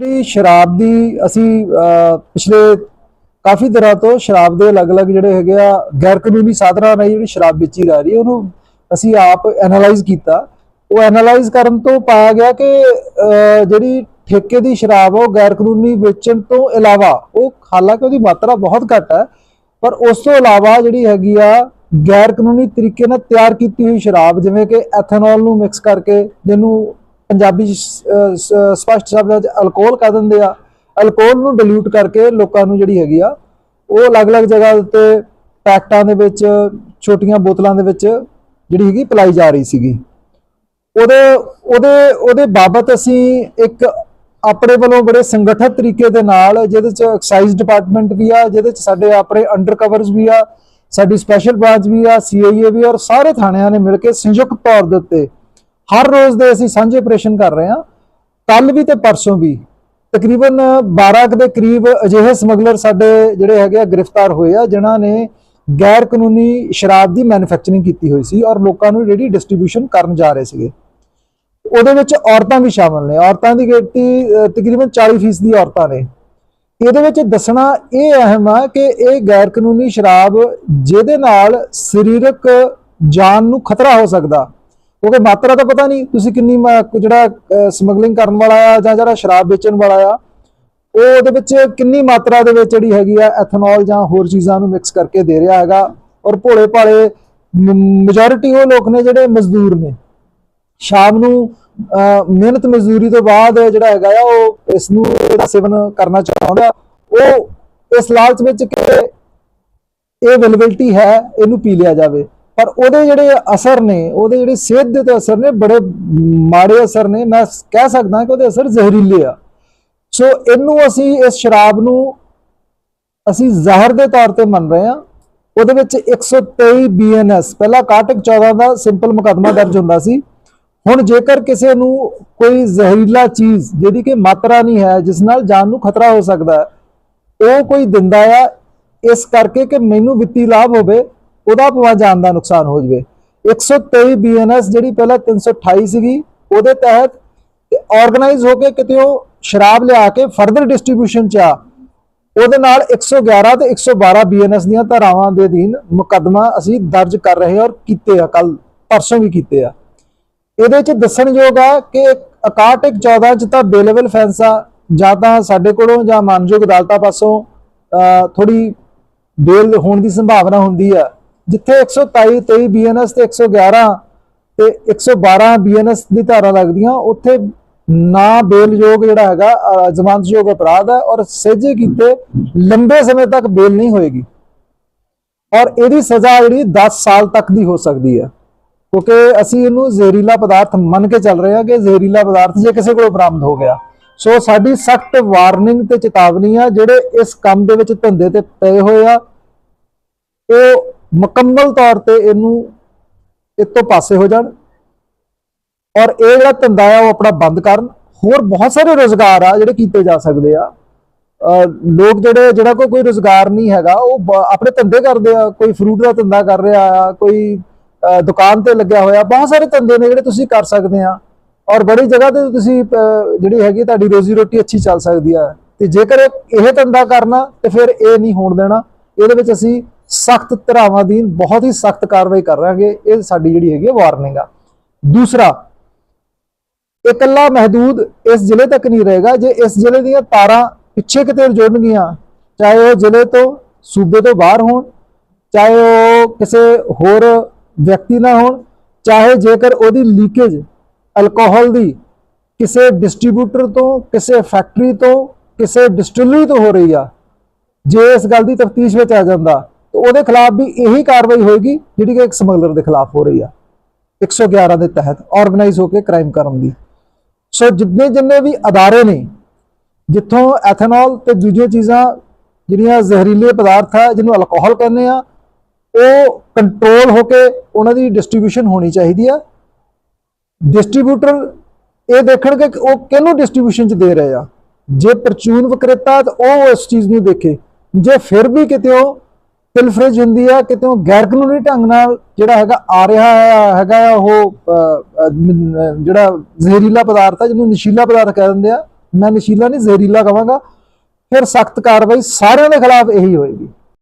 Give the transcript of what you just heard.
ਜਿਹੜੀ ਸ਼ਰਾਬ ਦੀ ਅਸੀਂ ਪਿਛਲੇ ਕਾਫੀ ਦਿਨਾਂ ਤੋਂ ਸ਼ਰਾਬ ਦੇ ਅਲੱਗ-ਅਲੱਗ ਜਿਹੜੇ ਹੈਗੇ ਆ ਗੈਰ ਕਾਨੂੰਨੀ ਸਾਧਨਾਂ ਨਾਲ ਜਿਹੜੀ ਸ਼ਰਾਬ ਵੇਚੀ ਜਾ ਰਹੀ ਹੈ ਉਹਨੂੰ ਅਸੀਂ ਆਪ ਐਨਾਲਾਈਜ਼ ਕੀਤਾ। ਉਹ ਐਨਾਲਾਈਜ਼ ਕਰਨ ਤੋਂ ਪਾਇਆ ਗਿਆ ਕਿ ਜਿਹੜੀ ਠੇਕੇ ਦੀ ਸ਼ਰਾਬ ਆ, ਉਹ ਗੈਰ ਕਾਨੂੰਨੀ ਵੇਚਣ ਤੋਂ ਇਲਾਵਾ ਉਹ ਹਾਲਾਂਕਿ ਉਹਦੀ ਮਾਤਰਾ ਬਹੁਤ ਘੱਟ ਹੈ ਪਰ ਉਸ ਤੋਂ ਇਲਾਵਾ ਜਿਹੜੀ ਹੈਗੀ ਆ ਗੈਰ ਕਾਨੂੰਨੀ ਤਰੀਕੇ ਨਾਲ ਤਿਆਰ ਕੀਤੀ ਹੋਈ ਸ਼ਰਾਬ ਜਿਵੇਂ ਕਿ ਐਥਨੋਲ ਨੂੰ ਮਿਕਸ ਕਰਕੇ ਜਿਹਨੂੰ ਪੰਜਾਬੀ 'ਚ ਸ- ਅਹ, ਸਪਸ਼ਟ ਸ਼ਬਦਾਂ 'ਚ ਅਲਕੋਹਲ ਕਹਿ ਦਿੰਦੇ ਆ। ਅਲਕੋਹਲ ਨੂੰ ਡਿਲੂਟ ਕਰਕੇ ਲੋਕਾਂ ਨੂੰ ਜਿਹੜੀ ਹੈਗੀ ਆ, ਉਹ ਅਲੱਗ-ਅਲੱਗ ਜਗ੍ਹਾ ਉੱਤੇ ਪੈਕਟਾਂ ਦੇ ਵਿੱਚ, ਛੋਟੀਆਂ ਬੋਤਲਾਂ ਦੇ ਵਿੱਚ ਜਿਹੜੀ ਹੈਗੀ ਪਿਲਾਈ ਜਾ ਰਹੀ ਸੀਗੀ। ਉਹਦੇ ਉਹਦੇ ਉਹਦੇ ਬਾਬਤ ਅਸੀਂ ਇੱਕ ਆਪਣੇ ਵੱਲੋਂ ਬੜੇ ਸੰਗਠਿਤ ਤਰੀਕੇ ਦੇ ਨਾਲ ਜਿਹਦੇ ਚ ਐਕਸਾਈਜ਼ ਡਿਪਾਰਟਮੈਂਟ ਵੀ ਆ, ਜਿਹਦੇ ਚ ਸਾਡੇ ਆਪਣੇ ਅੰਡਰ ਕਵਰਸ ਵੀ ਆ, ਸਾਡੀ ਸਪੈਸ਼ਲ ਬ੍ਰਾਂਚ ਵੀ ਆ ਸੀਆਈਏ ਵੀ ਔਰ ਸਾਰੇ ਥਾਣਿਆਂ ਨੇ ਮਿਲ ਕੇ ਸੰਯੁਕਤ ਤੌਰ ਦੇ ਉੱਤੇ ਹਰ ਰੋਜ਼ ਦੇ ਅਸੀਂ ਸਾਂਝੇ ਆਪਰੇਸ਼ਨ ਕਰ ਰਹੇ ਹਾਂ। ਕੱਲ ਵੀ ਤੇ ਪਰਸੋਂ ਵੀ। ਤਕਰੀਬਨ 12 ਕੁ ਦੇ ਕਰੀਬ ਅਜਿਹੇ ਸਮਗਲਰ ਸਾਡੇ ਜਿਹੜੇ ਹੈਗੇ ਆ, ਗ੍ਰਿਫਤਾਰ ਹੋਏ ਆ, ਜਿਨ੍ਹਾਂ ਨੇ ਗੈਰ ਕਾਨੂੰਨੀ ਸ਼ਰਾਬ ਦੀ ਮੈਨੂਫੈਕਚਰਿੰਗ ਕੀਤੀ ਹੋਈ ਸੀ ਔਰ ਲੋਕਾਂ ਨੂੰ ਜਿਹੜੀ ਡਿਸਟ੍ਰੀਬਿਊਸ਼ਨ ਕਰਨ ਜਾ ਰਹੇ ਸੀਗੇ। ਉਹਦੇ ਵਿੱਚ ਔਰਤਾਂ ਵੀ ਸ਼ਾਮਲ ਨੇ। ਔਰਤਾਂ ਦੀ ਗਿਣਤੀ ਤਕਰੀਬਨ 40% ਦੀ ਔਰਤਾਂ ਨੇ। ਇਹਦੇ ਵਿੱਚ ਦੱਸਣਾ ਇਹ ਅਹਿਮ ਆ ਕਿ ਇਹ ਗੈਰ ਕਾਨੂੰਨੀ ਸ਼ਰਾਬ ਜਿਹਦੇ ਨਾਲ ਸਰੀਰਕ ਜਾਨ ਨੂੰ ਖਤਰਾ ਹੋ ਸਕਦਾ। ਕਿਉਂਕਿ ਮਾਤਰਾ ਤਾਂ ਪਤਾ ਨਹੀਂ ਤੁਸੀਂ ਕਿੰਨੀ ਮਾ- ਜਿਹੜਾ ਸਮਗਲਿੰਗ ਕਰਨ ਵਾਲਾ ਆ ਜਾਂ ਜਿਹੜਾ ਸ਼ਰਾਬ ਵੇਚਣ ਵਾਲਾ ਆ, ਉਹ ਉਹਦੇ ਵਿੱਚ ਕਿੰਨੀ ਮਾਤਰਾ ਦੇ ਵਿੱਚ ਜਿਹੜੀ ਹੈਗੀ ਆ ਐਥਨੋਲ ਜਾਂ ਹੋਰ ਚੀਜ਼ਾਂ ਨੂੰ ਮਿਕਸ ਕਰਕੇ ਦੇ ਰਿਹਾ ਹੈਗਾ ਔਰ ਭੋਲੇ ਭਾਲੇ ਮੈਜੋਰਿਟੀ ਉਹ ਲੋਕ ਨੇ ਜਿਹੜੇ ਮਜ਼ਦੂਰ ਨੇ। ਸ਼ਾਮ ਨੂੰ ਮਿਹਨਤ ਮਜ਼ਦੂਰੀ ਤੋਂ ਬਾਅਦ ਜਿਹੜਾ ਹੈਗਾ ਆ, ਉਹ ਇਸ ਨੂੰ ਇਹਦਾ ਸੇਵਨ ਕਰਨਾ ਚਾਹੁੰਦਾ, ਉਹ ਇਸ ਲਾਲਚ ਵਿੱਚ ਕਿ ਇਹ ਅਵੇਲੇਬਿਲਟੀ ਹੈ, ਇਹਨੂੰ ਪੀ ਲਿਆ ਜਾਵੇ। ਪਰ ਉਹਦੇ ਜਿਹੜੇ ਅਸਰ ਨੇ, ਉਹਦੇ ਜਿਹੜੇ ਸਿਹਤ ਦੇ ਤੇ ਅਸਰ ਨੇ, ਬੜੇ ਮਾੜੇ ਅਸਰ ਨੇ। ਮੈਂ ਕਹਿ ਸਕਦਾ ਕਿ ਉਹਦੇ ਅਸਰ ਜ਼ਹਿਰੀਲੇ ਆ। ਸੋ ਇਹਨੂੰ ਅਸੀਂ ਇਸ ਸ਼ਰਾਬ ਨੂੰ ਅਸੀਂ ਜ਼ਹਿਰ ਦੇ ਤੌਰ ਤੇ ਮੰਨ ਰਹੇ ਹਾਂ। ਉਹਦੇ ਵਿੱਚ 123 ਬੀਐਨਐਸ ਪਹਿਲਾਂ ਕਾਟਕ 14 ਦਾ ਸਿੰਪਲ ਮੁਕੱਦਮਾ ਦਰਜ ਹੁੰਦਾ ਸੀ। ਹੁਣ ਜੇਕਰ ਕਿਸੇ ਨੂੰ ਕੋਈ ਜ਼ਹਿਰੀਲਾ ਚੀਜ਼ ਜਿਹਦੀ ਕਿ ਮਾਤਰਾ ਨਹੀਂ ਹੈ, ਜਿਸ ਨਾਲ ਜਾਨ ਨੂੰ ਖਤਰਾ ਹੋ ਸਕਦਾ ਉਹ ਕੋਈ ਦਿੰਦਾ ਆ, ਇਸ ਕਰਕੇ ਕਿ ਮੈਨੂੰ ਵਿੱਤੀ ਲਾਭ ਹੋਵੇ ਉਹਦਾ ਭਾਵੇਂ ਜਾਨ ਦਾ ਨੁਕਸਾਨ ਹੋ ਜਵੇ। 123 ਬੀਐਨਐਸ ਜਿਹੜੀ ਪਹਿਲਾਂ 328 ਸੀਗੀ, ਉਹਦੇ ਤਹਿਤ ਆਰਗੇਨਾਈਜ਼ ਹੋ ਕੇ ਕਿਤੇ ਉਹ ਸ਼ਰਾਬ ਲਿਆ ਕੇ ਫਰਦਰ ਡਿਸਟ੍ਰੀਬਿਊਸ਼ਨ ਚ ਆ। ਉਹਦੇ ਨਾਲ 111 ਤੇ 112 ਬੀਐਨਐਸ ਦੀਆਂ ਧਾਰਾਵਾਂ ਦੇ ਅਧੀਨ ਮੁਕੱਦਮਾ ਅਸੀਂ ਦਰਜ ਕਰ ਰਹੇ ਹਾਂ ਔਰ ਕੀਤੇ ਆ ਕੱਲ ਪਰਸੋਂ ਵੀ ਕੀਤੇ ਆ। ਇਹਦੇ ਚ ਦੱਸਣਯੋਗ ਆ ਕਿ 61 14 ਚ ਤਾਂ ਬੇਲੇਬਲ ਫੈਂਸ ਆ, ਜਾਂ ਤਾਂ ਸਾਡੇ ਕੋਲੋਂ ਜਾਂ ਮਾਨਯੋਗ ਅਦਾਲਤਾਂ ਪਾਸੋਂ ਥੋੜੀ ਬੇਲ ਹੋਣ ਦੀ ਸੰਭਾਵਨਾ ਹੁੰਦੀ ਆ। ਜਿੱਥੇ 127 23 ਬੀਐਨਐਸ ਤੇ 111 ਤੇ 112 ਬੀਐਨਐਸ ਦੀ ਧਾਰਾ ਲੱਗਦੀਆਂ ਉੱਥੇ ਨਾ ਬੇਲਯੋਗ ਜਿਹੜਾ ਹੈਗਾ ਅਹ, ਜ਼ਮਾਨਤਯੋਗ ਅਪਰਾਧ ਹੈ ਔਰ ਸਹਿਜੇ ਕੀਤੇ ਲੰਬੇ ਸਮੇਂ ਤੱਕ ਬੇਲ ਨਹੀਂ ਹੋਏਗੀ। ਔਰ ਇਹਦੀ ਸਜ਼ਾ ਜਿਹੜੀ 10 ਸਾਲ ਤੱਕ ਦੀ ਹੋ ਸਕਦੀ ਹੈ। ਕਿਉਂਕਿ ਅਸੀਂ ਇਹਨੂੰ ਜ਼ਹਿਰੀਲਾ ਪਦਾਰਥ ਮੰਨ ਕੇ ਚੱਲ ਰਹੇ ਹਾਂ ਕਿ ਜ਼ਹਿਰੀਲਾ ਪਦਾਰਥ ਜੇ ਕਿਸੇ ਕੋਲ ਬਰਾਮਦ ਹੋ ਗਿਆ। ਸੋ ਸਾਡੀ ਸਖਤ ਵਾਰਨਿੰਗ ਤੇ ਚੇਤਾਵਨੀ ਆ ਜਿਹੜੇ ਇਸ ਕੰਮ ਦੇ ਵਿੱਚ ਧੰਦੇ ਤੇ ਪਏ ਹੋਏ ਆ ਉਹ ਮੁਕੰਮਲ ਤੌਰ ਤੇ ਇਹਨੂੰ ਇਹ ਪਾਸੇ ਹੋ ਜਾਣ ਔਰ ਇਹ ਜਿਹੜਾ ਧੰਦਾ ਆ ਉਹ ਆਪਣਾ ਬੰਦ ਕਰਨ। ਹੋਰ ਬਹੁਤ ਸਾਰੇ ਰੋਜ਼ਗਾਰ ਆ ਜਿਹੜੇ ਕੀਤੇ ਜਾ ਸਕਦੇ ਆ। ਲੋਕ ਜਿਹੜੇ, ਜਿਹੜਾ ਕੋਈ ਕੋਈ ਰੋਜ਼ਗਾਰ ਨਹੀਂ ਹੈਗਾ, ਉਹ ਬ- ਆਪਣੇ ਧੰਦੇ ਕਰਦੇ ਆ। ਕੋਈ ਫਰੂਟ ਦਾ ਧੰਦਾ ਕਰ ਰਿਹਾ ਆ, ਕੋਈ ਦੁਕਾਨ ਤੇ ਲੱਗਿਆ ਹੋਇਆ। ਬਹੁਤ ਸਾਰੇ ਧੰਦੇ ਨੇ ਜਿਹੜੇ ਤੁਸੀਂ ਕਰ ਸਕਦੇ ਆ। ਔਰ ਬੜੀ ਜਗ੍ਹਾ ਤੇ ਤੁਸੀਂ ਜਿਹੜੀ ਹੈਗੀ ਤੁਹਾਡੀ ਰੋਜ਼ੀ ਰੋਟੀ ਅੱਛੀ ਚੱਲ ਸਕਦੀ ਆ। ਤੇ ਜੇਕਰ ਇਹ ਇਹ ਧੰਦਾ ਕਰਨਾ ਤੇ ਫਿਰ ਇਹ ਨਹੀਂ ਹੋਣ ਦੇਣਾ, ਇਹਦੇ ਵਿੱਚ ਅਸੀਂ ਸਖਤ ਧਰਾਵਾਂ ਦੀ ਬਹੁਤ ਹੀ ਸਖਤ ਕਾਰਵਾਈ ਕਰਾਂਗੇ ਇਹ ਸਾਡੀ ਜਿਹੜੀ ਹੈਗੀ ਵਾਰਨਿੰਗ ਆ। ਦੂਸਰਾ, ਇਕੱਲਾ ਮਹਦੂਦ ਇਸ ਜ਼ਿਲ੍ਹੇ ਤੱਕ ਨਹੀਂ ਰਹੇਗਾ, ਜੇ ਇਸ ਜ਼ਿਲ੍ਹੇ ਦੀਆਂ ਤਾਰਾਂ ਪਿੱਛੇ ਕਿਤੇ ਜੁੜਨਗੀਆਂ ਚਾਹੇ ਉਹ ਜ਼ਿਲ੍ਹੇ ਤੋਂ ਸੂਬੇ ਤੋਂ ਬਾਹਰ ਹੋਣ, ਚਾਹੇ ਉਹ ਕਿਸੇ ਹੋਰ ਵਿਅਕਤੀ ਨਾਲ ਹੋਣ, ਚਾਹੇ ਜੇਕਰ ਉਹਦੀ ਲੀਕੇਜ ਅਲਕੋਹਲ ਦੀ ਕਿਸੇ ਡਿਸਟ੍ਰੀਬਿਊਟਰ ਤੋਂ, ਕਿਸੇ ਫੈਕਟਰੀ ਤੋਂ, ਕਿਸੇ ਡਿਸਟਿਲਰੀ ਤੋਂ ਹੋ ਰਹੀ ਆ, ਜੇ ਇਸ ਗੱਲ ਦੀ ਤਫਤੀਸ਼ ਵਿੱਚ ਆ ਜਾਂਦਾ ਤਾਂ ਉਹਦੇ ਖਿਲਾਫ ਵੀ ਇਹੀ ਕਾਰਵਾਈ ਹੋਏਗੀ ਜਿਹੜੀ ਕਿ ਇੱਕ ਸਮਗਲਰ ਦੇ ਖਿਲਾਫ ਹੋ ਰਹੀ ਆ। 111 ਦੇ ਤਹਿਤ ਆਰਗੇਨਾਈਜ਼ ਹੋ ਕੇ ਕ੍ਰਾਈਮ ਕਰਨ ਦੀ। ਸੋ ਜਿੰਨੇ ਜਿੰਨੇ ਵੀ ਅਦਾਰੇ ਨੇ, ਜਿੱਥੋਂ ਐਥਨੋਲ ਤੇ ਦੂਜੀਆਂ ਚੀਜ਼ਾਂ ਜਿਹੜੀਆਂ ਜ਼ਹਿਰੀਲੇ ਪਦਾਰਥ ਆ, ਜਿਹਨੂੰ ਅਲਕੋਹਲ ਕਹਿੰਦੇ ਆ, ਉਹ ਕੰਟਰੋਲ ਹੋ ਕੇ ਉਹਨਾਂ ਦੀ ਡਿਸਟ੍ਰੀਬਿਊਸ਼ਨ ਹੋਣੀ ਚਾਹੀਦੀ ਆ। ਡਿਸਟ੍ਰੀਬਿਊਟਰ ਇਹ ਦੇਖਣਗੇ ਕਿ ਉਹ ਕਿਹਨੂੰ ਡਿਸਟ੍ਰੀਬਿਊਸ਼ਨ ਚ ਦੇ ਰਹੇ ਆ। ਜੇ ਪਰਚੂਨ ਵਿਕਰੇਤਾ ਤਾਂ ਉਹ ਇਸ ਚੀਜ਼ ਨੂੰ ਦੇਖੇ। ਜੇ ਫਿਰ ਵੀ ਕਿਤੇ ਉਹ ਪਿਲਫਰੇਜ ਹੁੰਦੀ ਆ, ਕਿਤੇ ਉਹ ਗੈਰ ਕਾਨੂੰਨੀ ਢੰਗ ਨਾਲ ਜਿਹੜਾ ਹੈਗਾ ਆ ਰਿਹਾ ਹੈਗਾ ਉਹ ਜਿਹੜਾ ਜ਼ਹਿਰੀਲਾ ਪਦਾਰਥ ਆ, ਜਿਹਨੂੰ ਨਸ਼ੀਲਾ ਪਦਾਰਥ ਕਹਿ ਦਿੰਦੇ ਆ, ਮੈਂ ਨਸ਼ੀਲਾ ਨਹੀਂ, ਜ਼ਹਿਰੀਲਾ ਕਹਾਂਗਾ, ਫਿਰ ਸਖਤ ਕਾਰਵਾਈ ਸਾਰਿਆਂ ਦੇ ਖਿਲਾਫ ਇਹੀ ਹੋਏਗੀ।